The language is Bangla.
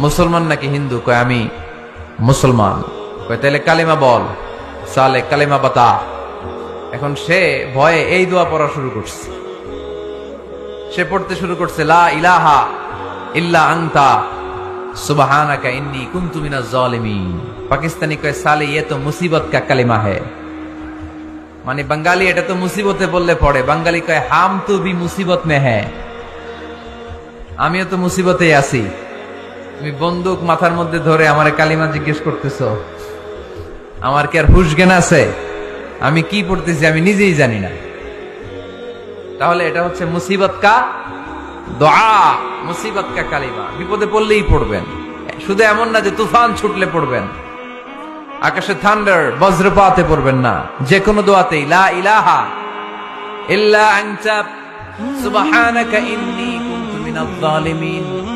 মুসলমান নাকি হিন্দু? কয়, আমি মুসলমান। কয় তাহলে কালেমা বল। সালে কালেমা বাতা। এখন সে ভয়ে এই দোয়া পড়া শুরু করছে। সে পড়তে শুরু করছে, লা ইলাহা ইল্লা আনতা, সুবহানাকা ইন্নী কুনতু মিনাজ পাকিস্তানি কয়, সালে ইয়ে তো মুসিবত কা কালিমা है মানে বাঙালি এটা তো মুসিবতে বললে পড়ে। বাঙালি কয়, হাম তো ভি মুসিবত মে হ্যাঁ আমিও তো মুসিবতেই আছি। তুমি বন্দুক মাথার মধ্যে ধরে আমার কালিমা জিজ্ঞেস করতেছ। আমার কি আর হুশ জ্ঞান আছে? আমি কি পড়তেছি আমি নিজেই জানি না। তাহলে এটা হচ্ছে মুসিবত কা দোয়া, মুসিবত কা কালিমা। বিপদে পড়লেই পড়বেন। শুধু এমন না যে তুফান ছুটলে পড়বেন। আকাশে থান্ডার, বজ্রপাতে পড়বেন না। যে কোনো দোয়াতেই, লা ইলাহা ইল্লা আনতা, সুবহানাকা ইন্নী কুনতু মিনাজ জালিমিন